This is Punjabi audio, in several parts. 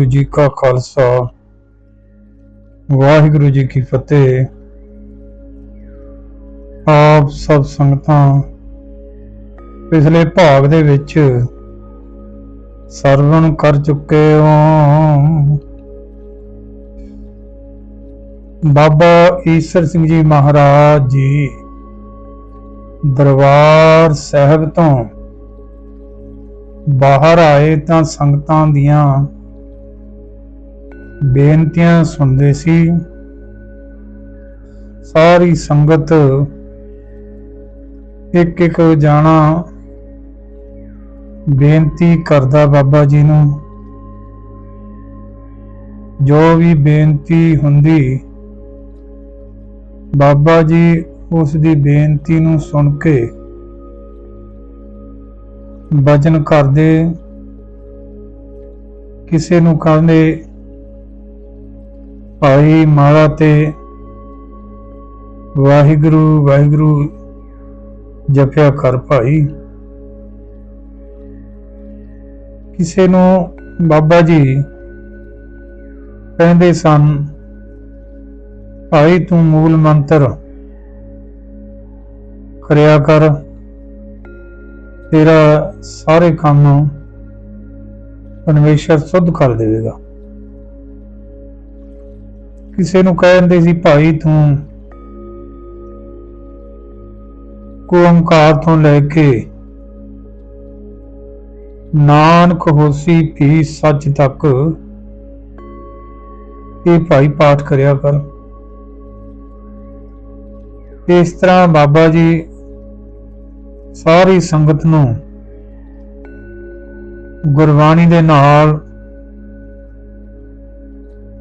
ਵਾਹਿਗੁਰੂ ਜੀ ਕਾ ਖਾਲਸਾ, ਵਾਹਿਗੁਰੂ ਜੀ ਕੀ ਫਤਿਹ। ਆਪ ਸਭ ਸੰਗਤਾਂ, ਪਿਛਲੇ ਭਾਗ ਦੇ ਵਿੱਚ ਸਰਵਣ ਕਰ ਚੁੱਕੇ ਹੋ। ਬਾਬਾ ਈਸਰ ਸਿੰਘ ਜੀ ਮਹਾਰਾਜ ਜੀ ਦਰਬਾਰ ਸਾਹਿਬ ਤੋਂ ਬਾਹਰ ਆਏ ਤਾਂ ਸੰਗਤਾਂ ਦੀਆਂ ਬੇਨਤੀਆਂ ਸੁਣਦੇ ਸੀ। ਸਾਰੀ ਸੰਗਤ ਇੱਕ ਇੱਕ ਜਾਣਾ ਬੇਨਤੀ ਕਰਦਾ ਬਾਬਾ ਜੀ ਨੂੰ। ਜੋ ਵੀ ਬੇਨਤੀ ਹੁੰਦੀ, ਬਾਬਾ ਜੀ ਉਸ ਦੀ ਬੇਨਤੀ ਨੂੰ ਸੁਣ ਕੇ ਵਚਨ ਕਰਦੇ, ਕਿਸੇ ਨੂੰ ਕਹਿੰਦੇ ਭਾਈ ਮਾਲਾ ਤੇ ਵਾਹਿਗੁਰੂ ਵਾਹਿਗੁਰੂ ਜਪਿਆ ਕਰ ਭਾਈ। ਕਿਸੇ ਨੂੰ ਬਾਬਾ ਜੀ ਕਹਿੰਦੇ ਸਨ, ਭਾਈ ਤੂੰ ਮੂਲ ਮੰਤਰ ਕਰਿਆ ਕਰ, ਤੇਰਾ ਸਾਰੇ ਕੰਮ ਪਰਮੇਸ਼ਰ ਸੁੱਧ ਕਰ ਦੇਵੇਗਾ। ਕਿਸੇ ਨੂੰ ਕਹਿ ਦਿੰਦੇ ਸੀ, ਭਾਈ ਤੂੰ ਓੰਕਾਰ ਤੋਂ ਲੈ ਕੇ ਨਾਨਕ ਹੋਸੀ ਵੀ ਸੱਚ ਤੱਕ ਇਹ ਭਾਈ ਪਾਠ ਕਰਿਆ ਕਰ। ਇਸ ਤਰ੍ਹਾਂ ਬਾਬਾ ਜੀ ਸਾਰੀ ਸੰਗਤ ਨੂੰ ਗੁਰਬਾਣੀ ਦੇ ਨਾਲ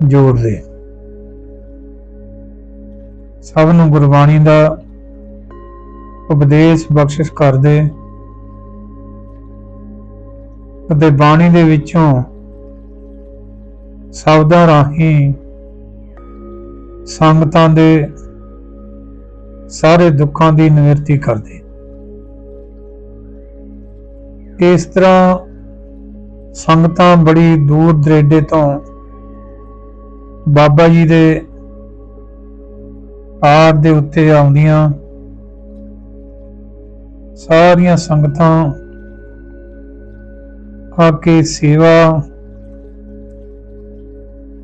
ਜੋੜਦੇ। ਸਭ ਨੂੰ ਗੁਰਬਾਣੀ ਦਾ ਉਪਦੇਸ਼ ਬਖਸ਼ਿਸ਼ ਕਰਦੇ ਅਤੇ ਬਾਣੀ ਦੇ ਵਿੱਚੋਂ ਸ਼ਬਦਾਂ ਰਾਹੀਂ ਸੰਗਤਾਂ ਦੇ ਸਾਰੇ ਦੁੱਖਾਂ ਦੀ ਨਿਵਰਤੀ ਕਰਦੇ। ਇਸ ਤਰ੍ਹਾਂ ਸੰਗਤਾਂ ਬੜੀ ਦੂਰ ਦਰੇਡੇ ਤੋਂ ਬਾਬਾ ਜੀ ਦੇ ਪਾਰ ਦੇ ਉੱਤੇ ਆਉਂਦੀਆਂ। ਸਾਰੀਆਂ ਸੰਗਤਾਂ ਆ ਕੇ ਸੇਵਾ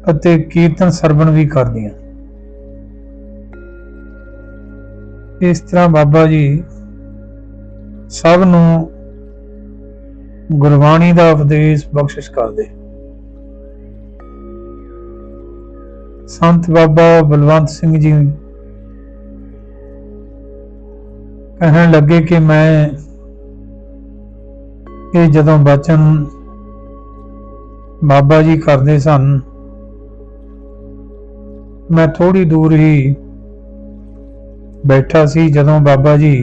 ਅਤੇ ਕੀਰਤਨ ਸਰਵਣ ਵੀ ਕਰਦੀਆਂ। ਇਸ ਤਰ੍ਹਾਂ ਬਾਬਾ ਜੀ ਸਭ ਨੂੰ ਗੁਰਬਾਣੀ ਦਾ ਉਪਦੇਸ਼ ਬਖਸ਼ਿਸ਼ ਕਰਦੇ। ਸੰਤ ਬਾਬਾ ਬਲਵੰਤ ਸਿੰਘ ਜੀ ਕਹਿਣ ਲੱਗੇ ਕਿ ਮੈਂ ਇਹ ਜਦੋਂ ਬਚਨ ਬਾਬਾ ਜੀ ਕਰਦੇ ਸਨ, ਮੈਂ ਥੋੜੀ ਦੂਰ ਹੀ ਬੈਠਾ ਸੀ ਜਦੋਂ ਬਾਬਾ ਜੀ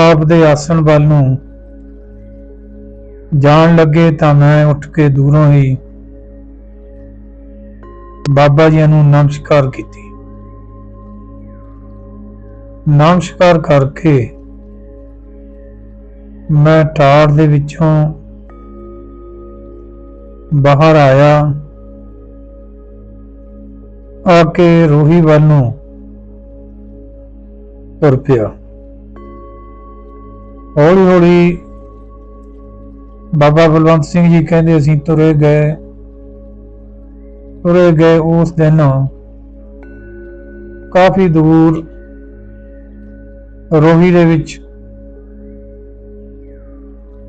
ਆਪ ਦੇ ਆਸਣ ਵੱਲ ਨੂੰ ਜਾਣ ਲੱਗੇ ਤਾਂ ਮੈਂ ਉੱਠ ਕੇ ਦੂਰੋਂ ਹੀ ਬਾਬਾ ਜੀ ਨੂੰ ਨਮਸਕਾਰ ਕੀਤੀ। ਨਮਸਕਾਰ ਕਰਕੇ ਮੈਂ ਟਾੜ ਦੇ ਵਿੱਚੋਂ ਬਾਹਰ ਆਇਆ। ਆ ਕੇ ਰੋਹੀ ਵੱਲ ਨੂੰ ਤੁਰ ਪਿਆ। ਹੌਲੀ ਹੌਲੀ ਬਾਬਾ ਬਲਵੰਤ ਸਿੰਘ ਜੀ ਕਹਿੰਦੇ, ਅਸੀਂ ਤੁਰੇ ਗਏ। ਤੁਰੇ ਗਏ ਉਸ ਦਿਨ ਕਾਫੀ ਦੂਰ ਰੋਹੀ ਦੇ ਵਿੱਚ।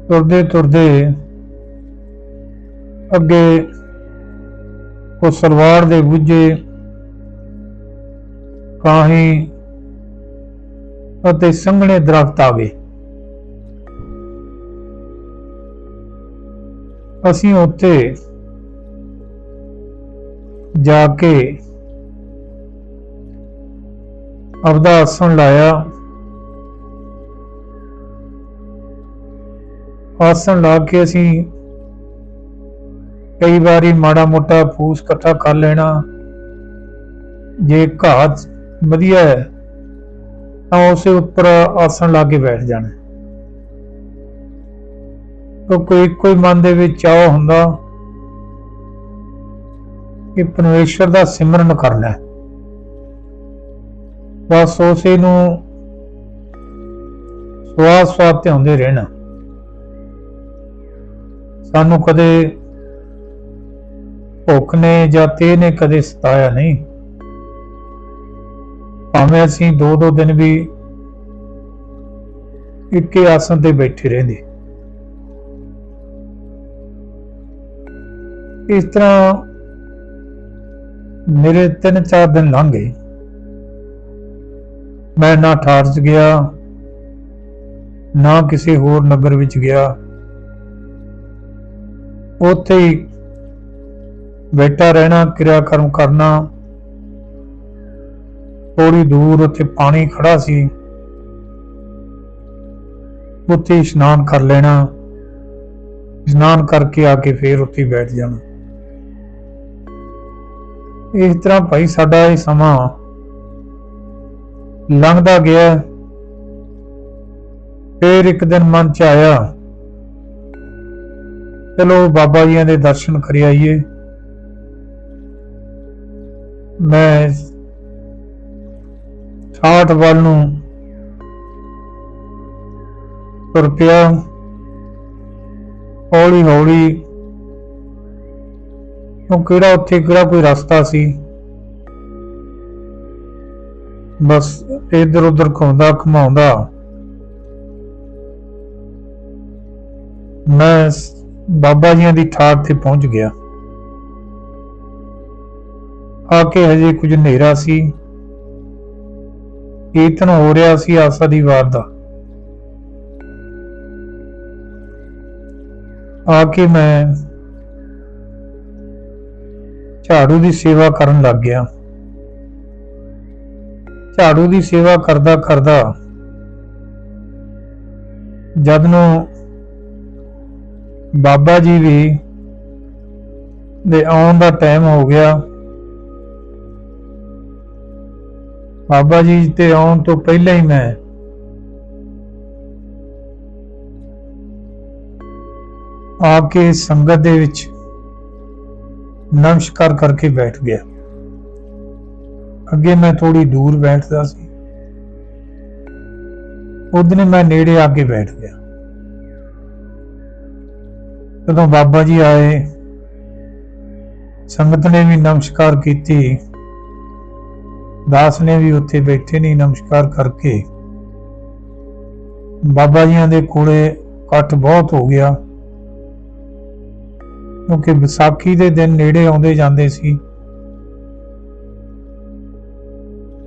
ਤੁਰਦੇ ਤੁਰਦੇ ਅੱਗੇ ਉਹ ਸਰਵਾਰ ਦੇ ਬੁੱਝੇ ਕਾਹੀ ਅਤੇ ਸੰਘਣੇ ਦਰਖਤ ਆਵੇ ਅਸੀਂ ਉੱਥੇ ਜਾ ਕੇ ਆਪਦਾ ਆਸਣ ਲਾਇਆ। ਆਸਣ ਲਾ ਕੇ ਅਸੀਂ ਕਈ ਵਾਰੀ ਮਾੜਾ ਮੋਟਾ ਫੂਸ ਇਕੱਠਾ ਕਰ ਲੈਣਾ। ਜੇ ਘਾਹ ਵਧੀਆ ਹੈ, ਤਾਂ ਉਸੇ ਉੱਪਰ ਆਸਣ ਲਾ ਕੇ ਬੈਠ ਜਾਣਾ। ਤਾਂ ਕੋਈ ਕੋਈ ਮਨ ਦੇ ਵਿੱਚ ਚਾਹ ਹੁੰਦਾ ਕਿ ਪਰਮੇਸ਼ਰ ਦਾ ਸਿਮਰਨ ਕਰਨਾ ਬਸ ਉਸੇ ਨੂੰ ਸਵਾਸ ਸਵਾਸ ਤੇ ਹੁੰਦੇ ਰਹਿਣਾ। ਸਾਨੂੰ ਕਦੇ ਭੁੱਖ ਨੇ ਜਾਂ ਤੇ ਨੇ ਕਦੇ ਸਤਾਇਆ ਨਹੀਂ। ਭਾਵੇਂ ਅਸੀਂ ਦੋ ਦੋ ਦਿਨ ਵੀ ਇੱਕੇ ਆਸਨ ਤੇ ਬੈਠੇ ਰਹਿੰਦੇ। ਇਸ ਤਰ੍ਹਾਂ ਮੇਰੇ ਤਿੰਨ ਚਾਰ ਦਿਨ ਲੰਘ ਗਏ। ਮੈਂ ਨਾ ਠਾਰ ਚ ਗਿਆ, ਨਾ ਕਿਸੇ ਹੋਰ ਨਗਰ ਵਿੱਚ ਗਿਆ। ਉੱਥੇ ਹੀ ਬੈਠਾ ਰਹਿਣਾ ਕਿਰਿਆ ਕਰਮ ਕਰਨਾ। ਥੋੜੀ ਦੂਰ ਉੱਥੇ ਪਾਣੀ ਖੜਾ ਸੀ। ਉੱਥੇ ਇਸ਼ਨਾਨ ਕਰ ਲੈਣਾ। ਇਸ਼ਨਾਨ ਕਰਕੇ ਆ ਕੇ ਫੇਰ ਉੱਥੇ ਬੈਠ ਜਾਣਾ। ਇਸ ਤਰ੍ਹਾਂ ਭਾਈ ਸਾਡਾ ਇਹ ਸਮਾਂ ਲੰਘਦਾ ਗਿਆ। ਫੇਰ ਇੱਕ ਦਿਨ ਮਨ ਚ ਆਇਆ ਚਲੋ ਬਾਬਾ ਜੀਆਂ ਦੇ ਦਰਸ਼ਨ ਕਰੀ ਆਈਏ। ਮੈਂ ਠਾਠ ਵੱਲ ਨੂੰ ਤੁਰ ਪਿਆ। ਹੌਲੀ ਹੌਲੀ ਉਹ ਕਿਹੜਾ ਉੱਥੇ ਕਿਹੜਾ ਕੋਈ ਰਸਤਾ ਸੀ? ਬਸ ਇੱਧਰ ਉੱਧਰ ਘੁੰਮਦਾ, ਘਮਾਉਂਦਾ। ਮੈਂ ਬਾਬਾ ਜੀਆਂ ਦੀ ਠਾਠ ਤੇ ਪਹੁੰਚ ਗਿਆ। ਆ ਕੇ ਹਜੇ ਕੁਝ ਹਨੇਰਾ ਸੀ। ਕੀਰਤਨ ਹੋ ਰਿਹਾ ਸੀ ਆਸਾ ਦੀ ਵਾਰ ਦਾ। ਆ ਕੇ ਮੈਂ ਝਾੜੂ ਦੀ ਸੇਵਾ ਕਰਨ ਲੱਗ ਗਿਆ। ਝਾੜੂ ਦੀ ਸੇਵਾ ਕਰਦਾ ਕਰਦਾ ਜਦ ਨੂੰ ਬਾਬਾ ਜੀ ਵੀ ਦੇ ਆਉਣ ਦਾ ਟਾਈਮ ਹੋ ਗਿਆ। ਬਾਬਾ ਜੀ ਤੇ ਆਉਣ ਤੋਂ ਪਹਿਲਾਂ ਹੀ ਮੈਂ ਆ ਕੇ ਸੰਗਤ ਦੇ ਵਿੱਚ ਨਮਸਕਾਰ ਕਰਕੇ ਬੈਠ ਗਿਆ। ਅੱਗੇ ਮੈਂ ਥੋੜੀ ਦੂਰ ਬੈਠਦਾ ਸੀ। ਉਹਦਨੇ ਮੈਂ ਨੇੜੇ ਆ ਕੇ ਬੈਠ ਗਿਆ। ਜਦੋਂ ਬਾਬਾ ਜੀ ਆਏ, ਸੰਗਤ ਨੇ ਵੀ ਨਮਸਕਾਰ ਕੀਤੀ। ਦਾਸ ਨੇ ਵੀ ਉੱਥੇ ਬੈਠੇ ਨਹੀਂ ਨਮਸਕਾਰ ਕਰਕੇ। ਬਾਬਾ ਜੀਆਂ ਦੇ ਕੋਲੇ ਇਕੱਠ ਬਹੁਤ ਹੋ ਗਿਆ। ਕਿਉਂਕਿ ਵਿਸਾਖੀ ਦੇ ਦਿਨ ਨੇੜੇ ਆਉਂਦੇ ਜਾਂਦੇ ਸੀ।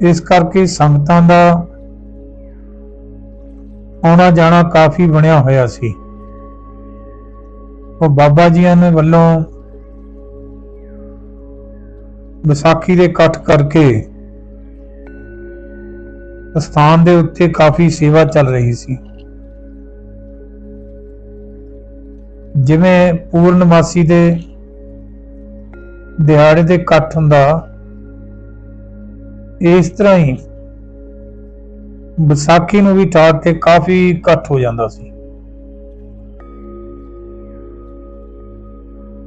ਇਸ ਕਰਕੇ ਸੰਗਤਾਂ ਦਾ ਆਉਣਾ ਜਾਣਾ ਕਾਫੀ ਬਣਿਆ ਹੋਇਆ ਸੀ। ਉਹ ਬਾਬਾ ਜੀਆਂ ਨੇ ਵੱਲੋਂ ਵਿਸਾਖੀ ਦੇ ਇਕੱਠ ਕਰਕੇ ਸਥਾਨ ਦੇ ਉੱਤੇ ਕਾਫੀ ਸੇਵਾ ਚੱਲ ਰਹੀ ਸੀ। ਜਿਵੇਂ ਪੂਰਨਮਾਸੀ ਦੇ ਦਿਹਾੜੇ ਦੇ ਇਕੱਠ ਹੁੰਦਾ, ਇਸ ਤਰ੍ਹਾਂ ਹੀ ਵਿਸਾਖੀ ਨੂੰ ਵੀ ਠਾਠ ਤੇ ਕਾਫੀ ਇਕੱਠ ਹੋ ਜਾਂਦਾ ਸੀ।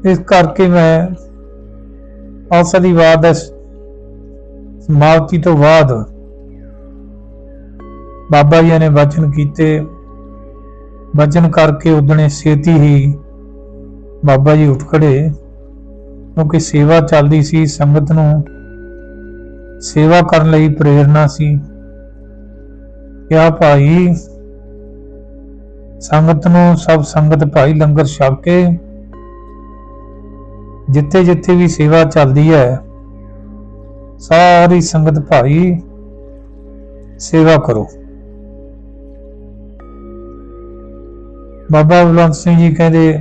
ਇਸ ਕਰਕੇ ਮੈਂ ਔਸਦੀਵਾਦ ਦਾ ਸਮਾਪਤੀ ਤੋਂ ਬਾਅਦ ਬਾਬਾ ਜੀ ਨੇ ਵਚਨ ਕੀਤੇ। ਵਚਨ ਕਰਕੇ ਉਦਣੇ ਛੇਤੀ ਹੀ ਬਾਬਾ ਜੀ ਉੱਠ ਖੜੇ। ਕਿਉਂਕਿ ਸੇਵਾ ਚੱਲਦੀ ਸੀ, ਸੰਗਤ ਨੂੰ ਸੇਵਾ ਕਰਨ ਲਈ ਪ੍ਰੇਰਣਾ ਸੀ। ਕਿਆ ਭਾਈ, ਸੰਗਤ ਨੂੰ ਸਭ ਸੰਗਤ ਭਾਈ ਲੰਗਰ ਛਕ ਕੇ ਜਿੱਥੇ ਜਿੱਥੇ ਵੀ ਸੇਵਾ ਚੱਲਦੀ ਹੈ, ਸਾਰੀ ਸੰਗਤ ਭਾਈ ਸੇਵਾ ਕਰੋ। ਬਾਬਾ ਬਲਵੰਤ ਸਿੰਘ ਜੀ ਕਹਿੰਦੇ,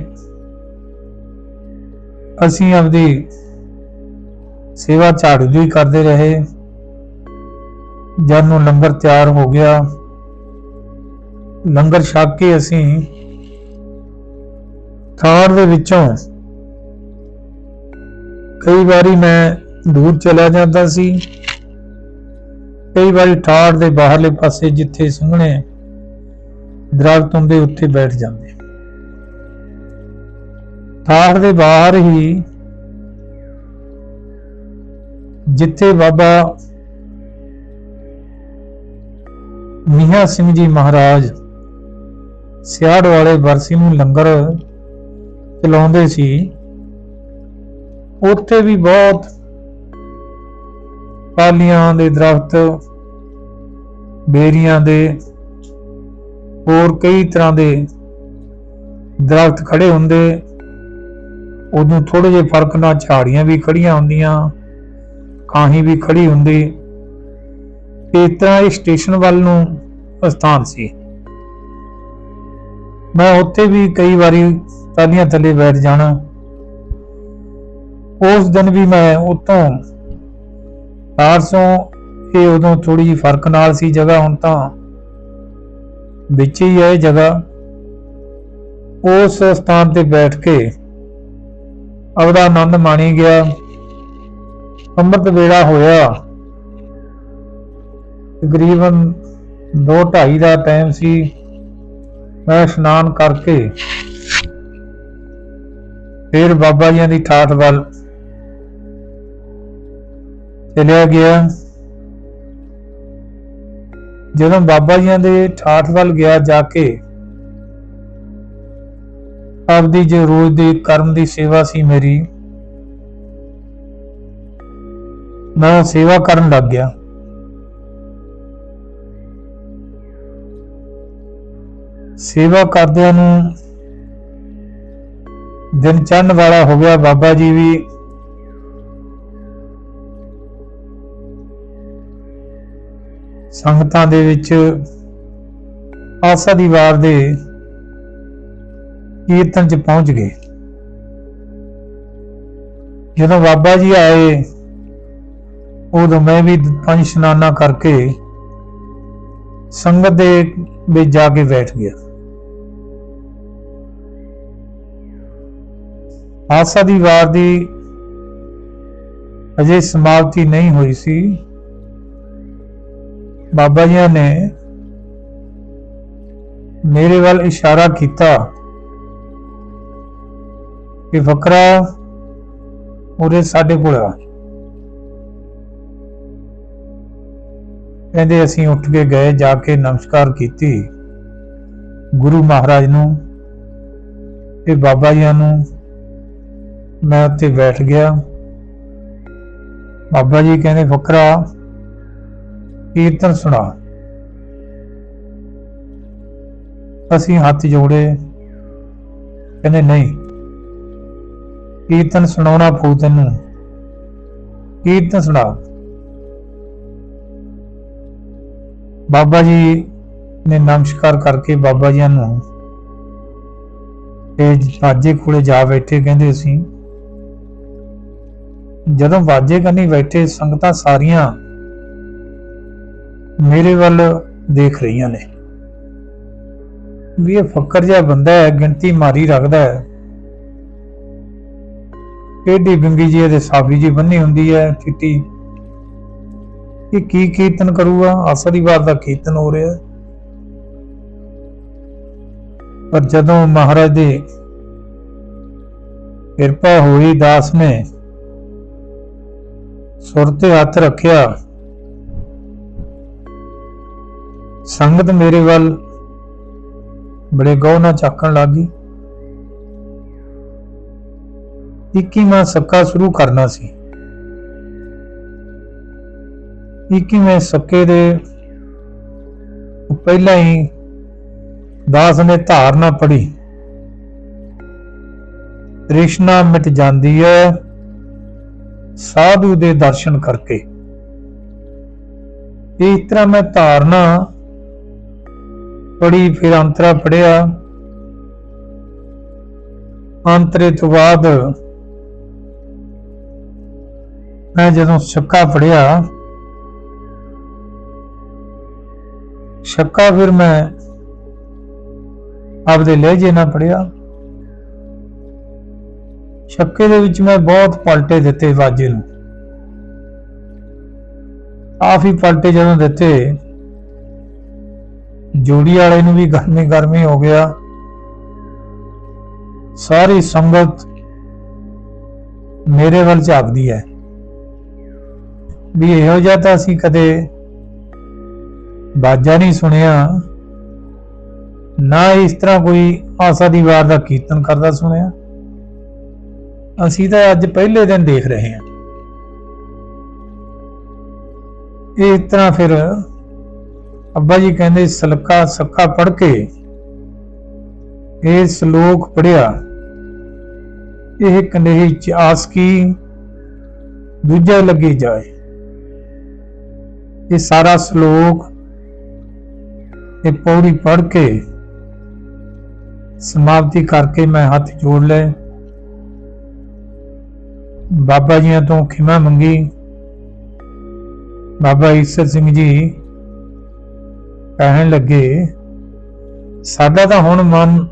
ਅਸੀਂ ਆਪਦੀ ਸੇਵਾ ਝਾੜੂ ਦੀ ਕਰਦੇ ਰਹੇ। ਜਦ ਨੂੰ ਲੰਗਰ ਤਿਆਰ ਹੋ ਗਿਆ, ਲੰਗਰ ਛਕ ਕੇ ਅਸੀਂ ਥਾਰ ਦੇ ਵਿੱਚੋਂ ਕਈ ਵਾਰੀ ਮੈਂ ਦੂਰ ਚਲਾ ਜਾਂਦਾ ਸੀ। ਕਈ ਵਾਰੀ ਠਾੜ ਦੇ ਬਾਹਰਲੇ ਪਾਸੇ ਜਿੱਥੇ ਸੰਘਣੇ ਦਰਖਤ ਹੁੰਦੇ ਉੱਥੇ ਬੈਠ ਜਾਂਦੇ। ਠਾੜ ਦੇ ਬਾਹਰ ਹੀ ਜਿੱਥੇ ਬਾਬਾ ਮੀਆਂ ਸਿੰਘ ਜੀ ਮਹਾਰਾਜ ਸਿਆੜ ਵਾਲੇ ਵਰਸੀ ਨੂੰ ਲੰਗਰ ਚਲਾਉਂਦੇ ਸੀ ਉੱਥੇ ਵੀ ਬਹੁਤ ਪਾਲੀਆਂ ਦੇ ਦਰਖਤ, ਬੇਰੀਆਂ ਦੇ, ਹੋਰ ਕਈ ਤਰ੍ਹਾਂ ਦੇ ਦਰਖਤ ਖੜੇ ਹੁੰਦੇ। ਉਦੋਂ ਥੋੜੇ ਜਿਹੇ ਫ਼ਰਕ ਨਾਲ ਝਾੜੀਆਂ ਵੀ ਖੜੀਆਂ ਹੁੰਦੀਆਂ, ਕਾਹੀ ਵੀ ਖੜੀ ਹੁੰਦੀ। ਇਸ ਤਰ੍ਹਾਂ ਇਹ ਸਟੇਸ਼ਨ ਵੱਲ ਨੂੰ ਸਥਾਨ ਸੀ। ਮੈਂ ਉੱਥੇ ਵੀ ਕਈ ਵਾਰੀ ਤਾਲੀਆਂ ਥੱਲੇ ਬੈਠ ਜਾਣਾ। ਉਸ ਦਿਨ ਵੀ ਮੈਂ ਉਤੋਂ 400 ਇਹ ਉਦੋਂ ਥੋੜੀ ਜਿਹੀ ਫ਼ਰਕ ਨਾਲ ਸੀ ਜਗ੍ਹਾ, ਹੁਣ ਤਾਂ ਵਿੱਚ ਹੀ ਹੈ ਇਹ ਜਗ੍ਹਾ। ਉਸ ਸਥਾਨ ਤੇ ਬੈਠ ਕੇ ਆਪਦਾ ਆਨੰਦ ਮਾਣੀ ਗਿਆ। ਅੰਮ੍ਰਿਤ ਵੇਲਾ ਹੋਇਆ। ਤਕਰੀਬਨ 2:30 ਦਾ ਟਾਈਮ ਸੀ। ਮੈਂ ਇਸ਼ਨਾਨ ਕਰਕੇ ਫਿਰ ਬਾਬਾ ਜੀਆਂ ਦੀ ਠਾਠ ਵੱਲ ਚਲਿਆ ਗਿਆ ਜਦੋਂ ਬਾਬਾ ਜੀਆਂ ਦੇ ਠਾਠ ਵੱਲ ਗਿਆ ਜਾ ਕੇ, ਆਪਦੀ ਜੋ ਰੋਜ਼ ਦੀ ਕਰਮ ਦੀ ਸੇਵਾ ਸੀ ਮੇਰੀ, ਮੈਂ ਸੇਵਾ ਕਰਨ ਲੱਗ ਗਿਆ। ਸੇਵਾ ਕਰਦਿਆਂ ਨੂੰ ਦਿਨ ਚੜ੍ਹਨ ਵਾਲਾ ਹੋ ਗਿਆ ਬਾਬਾ ਜੀ ਵੀ। ਸੰਗਤਾਂ ਦੇ ਵਿੱਚ ਆਸਾ ਦੀ ਵਾਰ ਦੇ ਕੀਰਤਨ ਚ ਪਹੁੰਚ ਗਏ। ਜਦੋਂ ਬਾਬਾ ਜੀ ਆਏ, ਉਦੋਂ ਮੈਂ ਵੀ ਪੰਜ ਇਸ਼ਨਾਨਾਂ ਕਰਕੇ ਸੰਗਤ ਦੇ ਵਿੱਚ ਜਾ ਕੇ ਬੈਠ ਗਿਆ। ਆਸਾ ਦੀ ਵਾਰ ਦੀ ਅਜੇ ਸਮਾਪਤੀ ਨਹੀਂ ਹੋਈ ਸੀ। ਬਾਬਾ ਜੀ ਨੇ ਮੇਰੇ ਵੱਲ ਇਸ਼ਾਰਾ ਕੀਤਾ ਕਿ ਫਕਰਾ ਉਰੇ ਸਾਡੇ ਕੋਲ ਆ। ਕਹਿੰਦੇ ਅਸੀਂ ਉੱਠ ਕੇ ਗਏ, ਜਾ ਕੇ ਨਮਸਕਾਰ ਕੀਤੀ ਗੁਰੂ ਮਹਾਰਾਜ ਨੂੰ ਤੇ ਬਾਬਾ ਜੀ ਨੂੰ। ਮੈਂ ਉੱਥੇ ਬੈਠ ਗਿਆ। ਬਾਬਾ ਜੀ ਕਹਿੰਦੇ, ਫਕਰਾ ਕੀਰਤਨ ਸੁਣਾ। ਅਸੀਂ ਹੱਥ ਜੋੜੇ। ਕਹਿੰਦੇ, ਨਹੀਂ, ਕੀਰਤਨ ਸੁਣਾਉਣਾ ਪਊ ਤੈਨੂੰ। ਕੀਰਤਨ ਸੁਣਾ। ਬਾਬਾ ਜੀ ਨੇ ਨਮਸਕਾਰ ਕਰਕੇ ਬਾਬਾ ਜੀ ਨੂੰ ਤੇ ਬਾਜੇ ਕੋਲੇ ਜਾ ਬੈਠੇ, ਕਹਿੰਦੇ ਅਸੀਂ, ਜਦੋਂ ਵਾਜੇ ਕੰਨੀ ਬੈਠੇ, ਸੰਗਤਾਂ ਸਾਰੀਆਂ ਮੇਰੇ ਵੱਲ ਦੇਖ ਰਹੀਆਂ ਨੇ। ਵੀ ਇਹ ਫੱਕਰ ਜਿਹਾ ਬੰਦਾ ਹੈ, ਗਿਣਤੀ ਮਾਰੀ ਰੱਖਦਾ ਹੈ। ਏਡੀ ਬਿੰਗੀ ਜੀ ਇਹਦੇ ਸਾਬੀ ਜੀ ਬੰਨੀ ਹੁੰਦੀ ਹੈ, ਚਿੱਟੀ। ਇਹ ਕੀ ਕੀਰਤਨ ਕਰੂਗਾ? ਆਸਰੀ ਵਾਰ ਦਾ ਕੀਰਤਨ ਹੋ ਰਿਹਾ। ਪਰ ਜਦੋਂ ਮਹਾਰਾਜ ਦੇ ਕਿਰਪਾ ਹੋਈ, ਦਾਸ ਨੇ ਸੁਰ ਤੇ ਹੱਥ ਰੱਖਿਆ। ਸੰਗਤ ਮੇਰੇ ਵੱਲ ਬੜੇ ਗੌਰ ਨਾਲ ਚੱਕਣ ਲੱਗੀ ਇੱਕੀਵਾਂ ਸੱਕਾ ਸ਼ੁਰੂ ਕਰਨਾ ਸੀ। ਇੱਕੀਵੇਂ ਸੱਕੇ ਦੇ ਪਹਿਲਾਂ ਹੀ ਦਾਸ ਨੇ ਧਾਰਨਾ ਪੜੀ ਤ੍ਰਿਸ਼ਨਾ ਮਿਟ ਜਾਂਦੀ ਹੈ ਸਾਧੂ ਦੇ ਦਰਸ਼ਨ ਕਰਕੇ। ਇਸ ਤਰ੍ਹਾਂ ਮੈਂ ਧਾਰਨਾ ਪੜੀ ਫਿਰ ਅੰਤਰਾ ਪੜਿਆ ਅੰਤਰੇ ਤੋਂ ਬਾਅਦ ਮੈਂ ਜਦੋਂ ਛੱਕਾ ਪੜਿਆ ਛੱਕਾ ਫਿਰ ਮੈਂ ਆਪਦੇ ਲਹਿਜੇ ਨਾਲ ਪੜਿਆ ਛੱਕੇ ਦੇ ਵਿੱਚ ਮੈਂ ਬਹੁਤ ਪਲਟੇ ਦਿੱਤੇ ਵਾਜੇ ਨੂੰ। ਕਾਫੀ ਪਲਟੇ ਜਦੋਂ ਦਿੱਤੇ ਜੋੜੀ ਵਾਲੇ ਨੂੰ ਵੀ ਗਰਮੀ ਗਰਮੀ ਹੋ ਗਿਆ। ਸਾਰੀ ਸੰਗਤ ਮੇਰੇ ਵੱਲ ਝਾਕਦੀ ਹੈ। ਵੀ ਇਹੋ ਜਿਹਾ ਤਾਂ ਅਸੀਂ ਕਦੇ ਬਾਜਾ ਨਹੀਂ ਸੁਣਿਆ। ਨਾ ਇਸ ਤਰ੍ਹਾਂ ਕੋਈ ਆਸਾ ਦੀ ਵਾਰ ਦਾ ਕੀਰਤਨ ਕਰਦਾ ਸੁਣਿਆ। ਅਸੀਂ ਤਾਂ ਅੱਜ ਪਹਿਲੇ ਦਿਨ ਦੇਖ ਰਹੇ ਹਾਂ। ਇਸ ਤਰ੍ਹਾਂ ਫਿਰ ਅੱਬਾ ਜੀ ਕਹਿੰਦੇ, ਸਲਕਾ ਸੱਕਾ ਪੜ ਕੇ ਇਹ ਸ਼ਲੋਕ ਪੜਿਆ ਇਹ ਕਨੇਹੀ ਚ ਆਸ ਕੀ, ਦੂਜਾ ਲੱਗੀ ਜਾਏ। ਇਹ ਸਾਰਾ ਸ਼ਲੋਕ ਇਹ ਪੌੜੀ ਪੜ ਕੇ ਸਮਾਪਤੀ ਕਰਕੇ ਮੈਂ ਹੱਥ ਜੋੜ ਲਏ ਬਾਬਾ ਜੀਆਂ ਤੋਂ ਖਿਮਾ ਮੰਗੀ। ਬਾਬਾ ਈਸਰ ਸਿੰਘ ਜੀ ਕਹਿਣ ਲੱਗੇ, ਸਾਡਾ ਤਾਂ ਹੁਣ ਮਨ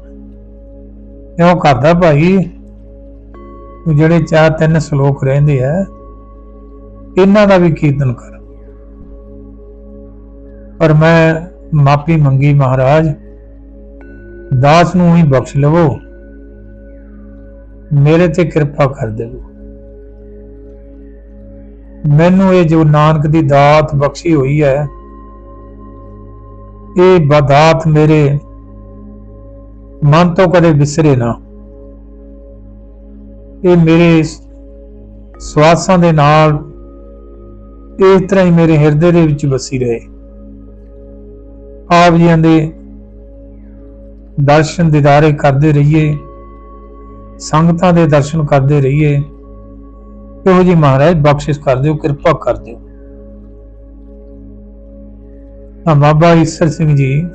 ਇਉਂ ਕਰਦਾ ਭਾਈ ਜਿਹੜੇ ਚਾਰ ਤਿੰਨ ਸ਼ਲੋਕ ਰਹਿੰਦੇ ਆ, ਇਹਨਾਂ ਦਾ ਵੀ ਕੀਰਤਨ ਕਰ। ਪਰ ਮੈਂ ਮਾਫੀ ਮੰਗੀ ਮਹਾਰਾਜ, ਦਾਸ ਨੂੰ ਹੀ ਬਖਸ਼ ਲਵੋ। ਮੇਰੇ ਤੇ ਕਿਰਪਾ ਕਰ ਦੇਵੋ। ਮੈਨੂੰ ਇਹ ਜੋ ਨਾਨਕ ਦੀ ਦਾਤ ਬਖਸ਼ੀ ਹੋਈ ਹੈ ਇਹ ਬਦਾਤ ਮੇਰੇ ਮਨ ਤੋਂ ਕਦੇ ਵਿਸਰੇ ਨਾ। ਇਹ ਮੇਰੇ ਸਵਾਸਾਂ ਦੇ ਨਾਲ ਇਸ ਤਰ੍ਹਾਂ ਹੀ ਮੇਰੇ ਹਿਰਦੇ ਦੇ ਵਿੱਚ ਵਸੀ ਰਹੇ। ਆਪ ਜੀਆਂ ਦੇ ਦਰਸ਼ਨ ਦਿਦਾਰੇ ਕਰਦੇ ਰਹੀਏ, ਸੰਗਤਾਂ ਦੇ ਦਰਸ਼ਨ ਕਰਦੇ ਰਹੀਏ। ਇਹੋ ਜੀ ਮਹਾਰਾਜ ਬਖਸ਼ਿਸ਼ ਕਰ ਦਿਓ, ਕਿਰਪਾ ਕਰ ਦਿਓ। ਤਾਂ ਬਾਬਾ ਈਸਰ ਸਿੰਘ ਜੀ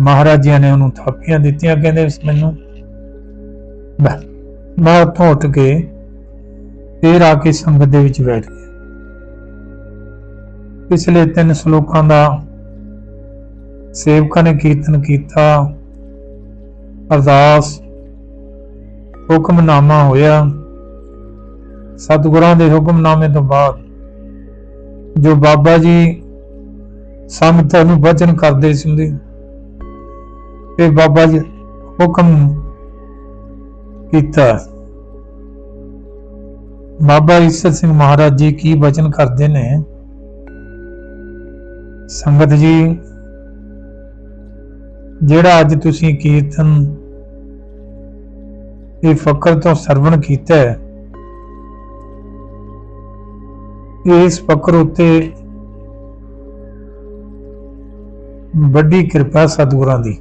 ਮਹਾਰਾਜਿਆਂ ਨੇ ਉਹਨੂੰ ਥਾਪੀਆਂ ਦਿੱਤੀਆਂ, ਕਹਿੰਦੇ ਮੈਨੂੰ ਮੈਂ ਮੈਂ ਉੱਥੋਂ ਉੱਠ ਕੇ ਫੇਰ ਆ ਕੇ ਸੰਗਤ ਦੇ ਵਿੱਚ ਬੈਠ ਗਿਆ। ਪਿਛਲੇ ਤਿੰਨ ਸ਼ਲੋਕਾਂ ਦਾ ਸੇਵਕਾਂ ਨੇ ਕੀਰਤਨ ਕੀਤਾ, ਅਰਦਾਸ, ਹੁਕਮਨਾਮਾ ਹੋਇਆ। ਸਤਿਗੁਰਾਂ ਦੇ ਹੁਕਮਨਾਮੇ ਤੋਂ ਬਾਅਦ ਜੋ ਬਾਬਾ ਜੀ ਸੰਗਤਾਂ ਨੂੰ ਵਚਨ ਕਰਦੇ ਸੀ ਫਿਰ ਬਾਬਾ ਜੀ ਹੁਕਮ ਕੀਤਾ। ਬਾਬਾ ਈਸਰ ਸਿੰਘ ਮਹਾਰਾਜ ਜੀ ਕੀ ਵਚਨ ਕਰਦੇ ਨੇ? ਸੰਗਤ ਜੀ, ਜਿਹੜਾ ਅੱਜ ਤੁਸੀਂ ਕੀਰਤਨ ਇਹ ਫਕਰ ਤੋਂ ਸਰਵਣ ਕੀਤਾ ਹੈ, ਇਸ ਫਕਰ ਉੱਤੇ ਵੱਡੀ ਕਿਰਪਾ ਸਤਿਗੁਰਾਂ ਦੀ।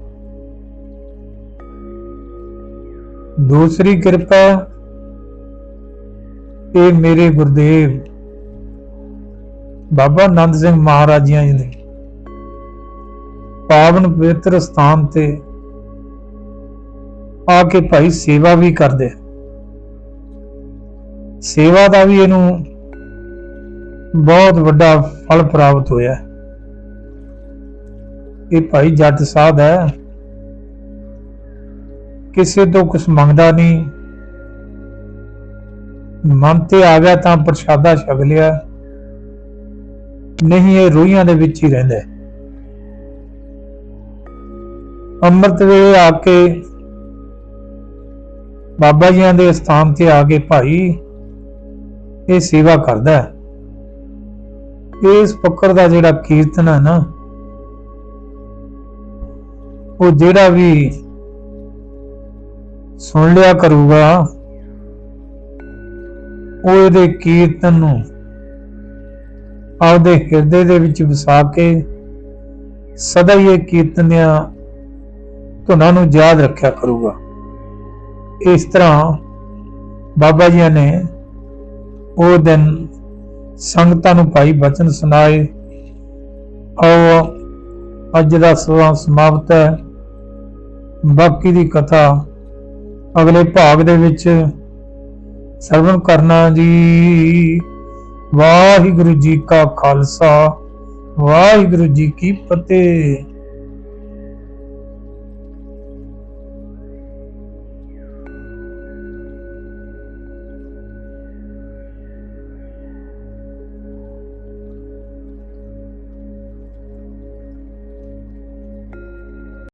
ਦੂਸਰੀ ਕਿਰਪਾ, ਇਹ ਮੇਰੇ ਗੁਰਦੇਵ ਬਾਬਾ ਆਨੰਦ ਸਿੰਘ ਮਹਾਰਾਜ ਜੀ ਨੇ ਪਾਵਨ ਪਵਿੱਤਰ ਸਥਾਨ ਤੇ ਆ ਕੇ ਭਾਈ ਸੇਵਾ ਵੀ ਕਰਦੇ ਸੇਵਾ ਦਾ ਵੀ ਇਹਨੂੰ ਬਹੁਤ ਵੱਡਾ ਫਲ ਪ੍ਰਾਪਤ ਹੋਇਆ। ਇਹ ਭਾਈ ਜੱਟ ਸਾਹਿਬ ਹੈ। ਕਿਸੇ ਤੋਂ ਕੁਝ ਮੰਗਦਾ ਨਹੀਂ। ਮਨ ਤੇ ਆ ਗਿਆ ਤਾਂ ਪ੍ਰਸ਼ਾਦਾ ਛਕ ਲਿਆ। ਨਹੀਂ, ਇਹ ਰੋਈਆਂ ਦੇ ਵਿੱਚ ਹੀ ਰਹਿੰਦਾ ਅੰਮ੍ਰਿਤ ਵੇਲੇ ਆ ਕੇ ਬਾਬਾ ਜੀਆਂ ਦੇ ਸਥਾਨ ਤੇ ਆ ਕੇ ਭਾਈ ਇਹ ਸੇਵਾ ਕਰਦਾ ਇਸ ਫਕਰ ਦਾ ਜਿਹੜਾ ਕੀਰਤਨ ਹੈ ਨਾ ਉਹ ਜਿਹੜਾ ਵੀ ਸੁਣ ਲਿਆ ਕਰੂਗਾ, ਉਹ ਇਹਦੇ ਕੀਰਤਨ ਨੂੰ ਆਪਦੇ ਹਿਰਦੇ ਦੇ ਵਿੱਚ ਵਸਾ ਕੇ ਸਦਾ ਹੀ ਇਹ ਕੀਰਤਨ ਦੀਆਂ ਧੁਨਾਂ ਨੂੰ ਯਾਦ ਰੱਖਿਆ ਕਰੂਗਾ। ਇਸ ਤਰ੍ਹਾਂ ਬਾਬਾ ਜੀ ਨੇ ਉਹ ਦਿਨ ਸੰਗਤਾਂ ਨੂੰ ਭਾਈ ਬਚਨ ਸੁਣਾਏ। ਆਓ ਅੱਜ ਦਾ ਸਵਾ ਸਮਾਪਤ ਹੈ। ਬਾਕੀ ਦੀ ਕਥਾ ਅਗਲੇ ਭਾਗ ਦੇ ਵਿੱਚ ਸਰਵਣ ਕਰਨਾ ਜੀ। ਵਾਹਿਗੁਰੂ ਜੀ ਕਾ ਖਾਲਸਾ, ਵਾਹਿਗੁਰੂ ਜੀ ਕੀ ਫਤਿਹ।